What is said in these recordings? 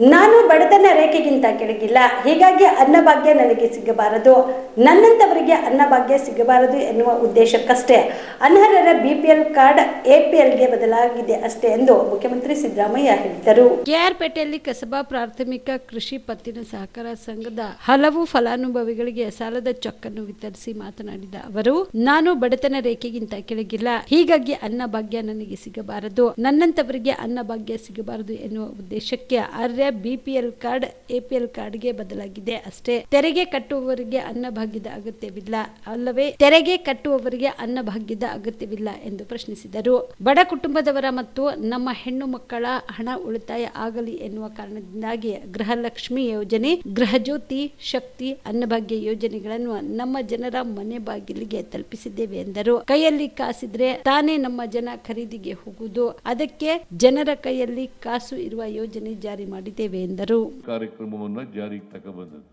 ನಾನು ಬಡತನ ರೇಖೆಗಿಂತ ಕೆಳಗಿಲ್ಲ. ಹೀಗಾಗಿ ಅನ್ನಭಾಗ್ಯ ನನಗೆ ಸಿಗಬಾರದು. ನನ್ನಂತವರಿಗೆ ಅನ್ನಭಾಗ್ಯ ಸಿಗಬಾರದು ಎನ್ನುವ ಉದ್ದೇಶಕ್ಕಷ್ಟೇ. ಅನರ್ಹರ ಬಿಪಿಎಲ್ ಕಾರ್ಡ್ ಎಪಿಎಲ್ಗೆ ಬದಲಾಗಿದೆ ಅಷ್ಟೇ ಎಂದು ಮುಖ್ಯಮಂತ್ರಿ ಸಿದ್ದರಾಮಯ್ಯ ಹೇಳಿದರು. ಕೆಆರ್ಪೇಟೆಯಲ್ಲಿ ಕಸಬಾ ಪ್ರಾಥಮಿಕ ಕೃಷಿ ಪತ್ತಿನ ಸಹಕಾರ ಸಂಘದ ಹಲವು ಫಲಾನುಭವಿಗಳಿಗೆ ಸಾಲದ ಚೊಕ್ಕನ್ನು ವಿತರಿಸಿ ಮಾತನಾಡಿದ ಅವರು, ನಾನು ಬಡತನ ರೇಖೆಗಿಂತ ಕೆಳಗಿಲ್ಲ. ಹೀಗಾಗಿ ಅನ್ನಭಾಗ್ಯ ನನಗೆ ಸಿಗಬಾರದು. ನನ್ನಂತವರಿಗೆ ಅನ್ನಭಾಗ್ಯ ಸಿಗಬಾರದು ಎನ್ನುವ ಉದ್ದೇಶಕ್ಕೆ ಆರ್ಯ ಬಿಪಿಎಲ್ ಕಾರ್ಡ್ ಎಪಿಎಲ್ ಕಾರ್ಡ್ಗೆ ಬದಲಾಗಿದೆ ಅಷ್ಟೇ. ತೆರಿಗೆ ಕಟ್ಟುವವರಿಗೆ ಅನ್ನಭಾಗ್ಯದ ಅಗತ್ಯವಿಲ್ಲ. ಅಲ್ಲವೇ, ತೆರಿಗೆ ಕಟ್ಟುವವರಿಗೆ ಅನ್ನಭಾಗ್ಯದ ಅಗತ್ಯವಿಲ್ಲ ಎಂದು ಪ್ರಶ್ನಿಸಿದರು. ಬಡ ಕುಟುಂಬದವರ ಮತ್ತು ನಮ್ಮ ಹೆಣ್ಣು ಮಕ್ಕಳ ಹಣ ಉಳಿತಾಯ ಆಗಲಿ ಎನ್ನುವ ಕಾರಣದಿಂದಾಗಿ ಗೃಹಲಕ್ಷ್ಮಿ ಯೋಜನೆ, ಗೃಹಜ್ಯೋತಿ, ಶಕ್ತಿ ಅನ್ನಭಾಗ್ಯ ಯೋಜನೆಗಳನ್ನು ನಮ್ಮ ಜನರ ಮನೆ ಬಾಗಿಲಿಗೆ ತಲುಪಿಸಿದ್ದೇವೆ ಎಂದರು. ಕೈಯಲ್ಲಿ ಕಾಸಿದ್ರೆ ತಾನೇ ನಮ್ಮ ಜನ ಖರೀದಿಗೆ ಹೋಗುವುದು. ಅದಕ್ಕೆ ಜನರ ಕೈಯಲ್ಲಿ ಕಾಸು ಇರುವ ಯೋಜನೆ ಜಾರಿ ಮಾಡಿದ್ದೇವೆ ಎಂದರು. ಕಾರ್ಯಕ್ರಮವನ್ನು ಜಾರಿಗೆ ತಗೊಬಂದದ್ದು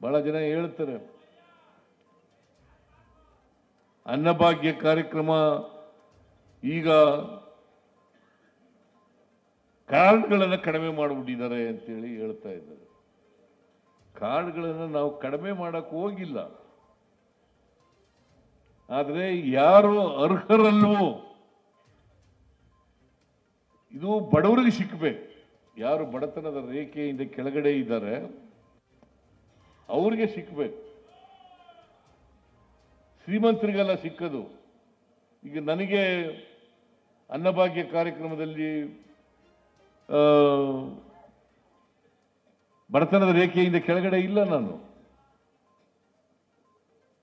ಬಹಳ ಜನ ಹೇಳ್ತಾರೆ, ಅನ್ನಭಾಗ್ಯ ಕಾರ್ಯಕ್ರಮ ಈಗ ಕಾರ್ಡ್ಗಳನ್ನು ಕಡಿಮೆ ಮಾಡಿಬಿಟ್ಟಿದ್ದಾರೆ ಅಂತೇಳಿ ಹೇಳ್ತಾ ಇದ್ದಾರೆ. ಕಾರ್ಡ್ಗಳನ್ನು ನಾವು ಕಡಿಮೆ ಮಾಡಕ್ಕೆ ಹೋಗಿಲ್ಲ. ಆದರೆ ಯಾರು ಅರ್ಹರಲ್ವೋ ಇದು ಬಡವರಿಗೆ ಸಿಕ್ಕಬೇಕು ಯಾರು ಬಡತನದ ರೇಖೆಯಿಂದ ಕೆಳಗಡೆ ಇದ್ದಾರೆ, ಅವ್ರಿಗೆ ಸಿಕ್ಕಬೇಕು ಶ್ರೀಮಂತರಿಗೆಲ್ಲ ಸಿಕ್ಕದು. ಈಗ ನನಗೆ ಅನ್ನಭಾಗ್ಯ ಕಾರ್ಯಕ್ರಮದಲ್ಲಿ ಬಡತನದ ರೇಖೆಯಿಂದ ಕೆಳಗಡೆ ಇಲ್ಲ ನಾನು.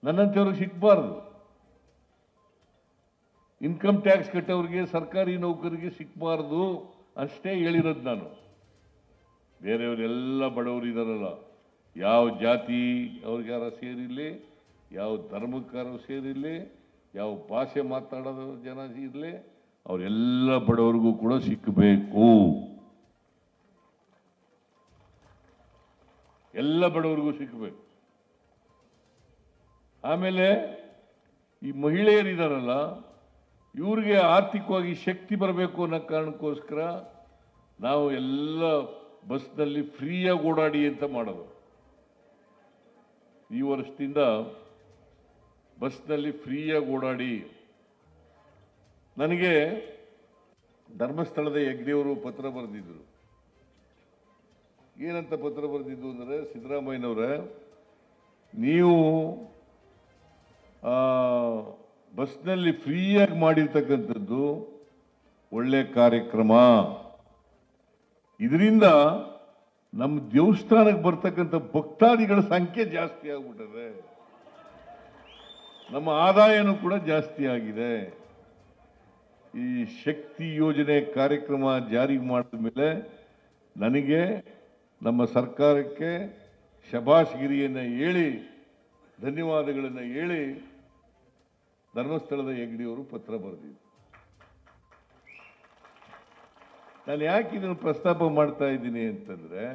ನನ್ನಂತೆಯವ್ರಿಗೆ ಸಿಕ್ಕಬಾರ್ದು ಇನ್ಕಮ್ ಟ್ಯಾಕ್ಸ್ ಕಟ್ಟೋರಿಗೆ, ಸರ್ಕಾರಿ ನೌಕರಿಗೆ ಸಿಕ್ಕಬಾರ್ದು ಅಷ್ಟೇ ಹೇಳಿರೋದು ನಾನು. ಬೇರೆಯವರೆಲ್ಲ ಬಡವರು ಇದ್ದಾರಲ್ಲ ಯಾವ ಜಾತಿ ಅವ್ರಿಗಾರ ಸೇರಿರಲಿ, ಯಾವ ಧರ್ಮಕ್ಕಾರ ಸೇರಿರಲಿ, ಯಾವ ಭಾಷೆ ಮಾತಾಡೋದು ಜನ ಇರಲಿ, ಅವರೆಲ್ಲ ಬಡವರಿಗೂ ಕೂಡ ಸಿಕ್ಕಬೇಕು ಎಲ್ಲ ಬಡವರಿಗೂ ಸಿಕ್ಕಬೇಕು ಆಮೇಲೆ ಈ ಮಹಿಳೆಯರಿದಾರಲ್ಲ, ಇವ್ರಿಗೆ ಆರ್ಥಿಕವಾಗಿ ಶಕ್ತಿ ಬರಬೇಕು ಅನ್ನೋ ಕಾರಣಕ್ಕೋಸ್ಕರ ನಾವು ಎಲ್ಲ ಬಸ್ನಲ್ಲಿ ಫ್ರೀಯಾಗಿ ಓಡಾಡಿ ಅಂತ ಮಾಡೋದು. ಈ ವರ್ಷದಿಂದ ಬಸ್ನಲ್ಲಿ ಫ್ರೀಯಾಗಿ ಓಡಾಡಿ. ನನಗೆ ಧರ್ಮಸ್ಥಳದ ಯಜ್ಞೆಯವರು ಪತ್ರ ಬರೆದಿದ್ದರು ಏನಂತ ಪತ್ರ ಬರೆದಿದ್ದು ಅಂದರೆ, ಸಿದ್ದರಾಮಯ್ಯನವರೇ, ನೀವು ಬಸ್ನಲ್ಲಿ ಫ್ರೀಯಾಗಿ ಮಾಡಿರ್ತಕ್ಕಂಥದ್ದು ಒಳ್ಳೆ ಕಾರ್ಯಕ್ರಮ. ಇದರಿಂದ ನಮ್ಮ ದೇವಸ್ಥಾನಕ್ಕೆ ಬರ್ತಕ್ಕಂಥ ಭಕ್ತಾದಿಗಳ ಸಂಖ್ಯೆ ಜಾಸ್ತಿ ಆಗ್ಬಿಟ್ಟದೆ. ನಮ್ಮ ಆದಾಯನೂ ಕೂಡ ಜಾಸ್ತಿ ಆಗಿದೆ. ಈ ಶಕ್ತಿ ಯೋಜನೆ ಕಾರ್ಯಕ್ರಮ ಜಾರಿಗೆ ಮಾಡಿದ ಮೇಲೆ ನನಗೆ ನಮ್ಮ ಸರ್ಕಾರಕ್ಕೆ ಶಬಾಷ್ಗಿರಿಯನ್ನು ಹೇಳಿ, ಧನ್ಯವಾದಗಳನ್ನು ಹೇಳಿ ಧರ್ಮಸ್ಥಳದ ಹೆಗ್ಡಿಯವರು ಪತ್ರ ಬರೆದಿದ್ರು. ನಾನು ಯಾಕೆ ಇದನ್ನು ಪ್ರಸ್ತಾಪ ಮಾಡ್ತಾ ಇದ್ದೀನಿ ಅಂತಂದರೆ,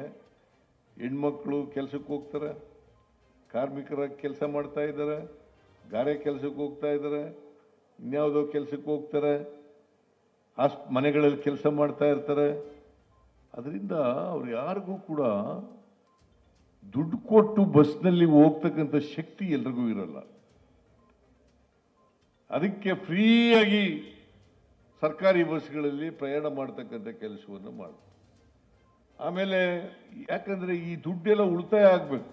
ಹೆಣ್ಮಕ್ಳು ಕೆಲಸಕ್ಕೆ ಹೋಗ್ತಾರೆ, ಕಾರ್ಮಿಕರ ಕೆಲಸ ಮಾಡ್ತಾ ಇದ್ದಾರೆ, ಗಾರೆ ಕೆಲಸಕ್ಕೆ ಹೋಗ್ತಾ ಇದ್ದಾರೆ, ಇನ್ಯಾವುದೋ ಕೆಲಸಕ್ಕೆ ಹೋಗ್ತಾರೆ ಆಸ್ ಮನೆಗಳಲ್ಲಿ ಕೆಲಸ ಮಾಡ್ತಾ ಇರ್ತಾರೆ. ಅದರಿಂದ ಅವ್ರು ಯಾರಿಗೂ ಕೂಡ ದುಡ್ಡು ಕೊಟ್ಟು ಬಸ್ನಲ್ಲಿ ಹೋಗ್ತಕ್ಕಂಥ ಶಕ್ತಿ ಎಲ್ರಿಗೂ ಇರಲ್ಲ. ಅದಕ್ಕೆ ಫ್ರೀಯಾಗಿ ಸರ್ಕಾರಿ ಬಸ್ಗಳಲ್ಲಿ ಪ್ರಯಾಣ ಮಾಡ್ತಕ್ಕಂಥ ಕೆಲಸವನ್ನು ಮಾಡ ಆಮೇಲೆ ಯಾಕಂದ್ರೆ ಈ ದುಡ್ಡೆಲ್ಲ ಉಳಿತಾಯ ಆಗಬೇಕು.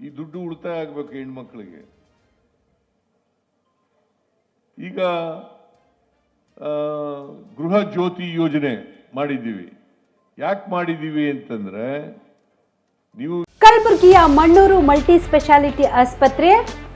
ಈ ದುಡ್ಡು ಉಳಿತಾಯ ಆಗಬೇಕು ಹೆಣ್ಮಕ್ಳಿಗೆ. ಈಗ ಗೃಹ ಜ್ಯೋತಿ ಯೋಜನೆ ಮಾಡಿದ್ದೀವಿ. ಯಾಕೆ ಮಾಡಿದ್ದೀವಿ ಅಂತಂದ್ರೆ ನೀವು ಕಲಬುರಗಿಯ ಮಣ್ಣೂರು ಮಲ್ಟಿ ಸ್ಪೆಷಾಲಿಟಿ ಆಸ್ಪತ್ರೆ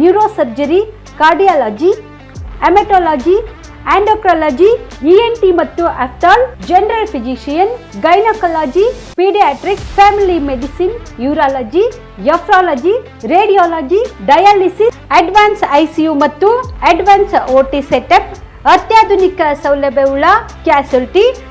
neuro surgery cardiology haematology endocrinology ENT ಮತ್ತು ophthal general physician, gynaecology, paediatric, family medicine, urology, nephrology, radiology, dialysis, advance ICU ಮತ್ತು ಅಡ್ವಾನ್ಸ್ ಓಟಿ ಸೆಟಪ್, ಅತ್ಯಾಧುನಿಕ ಸೌಲಭ್ಯವುಳ್ಳ ಕ್ಯಾಸುಲಿಟಿ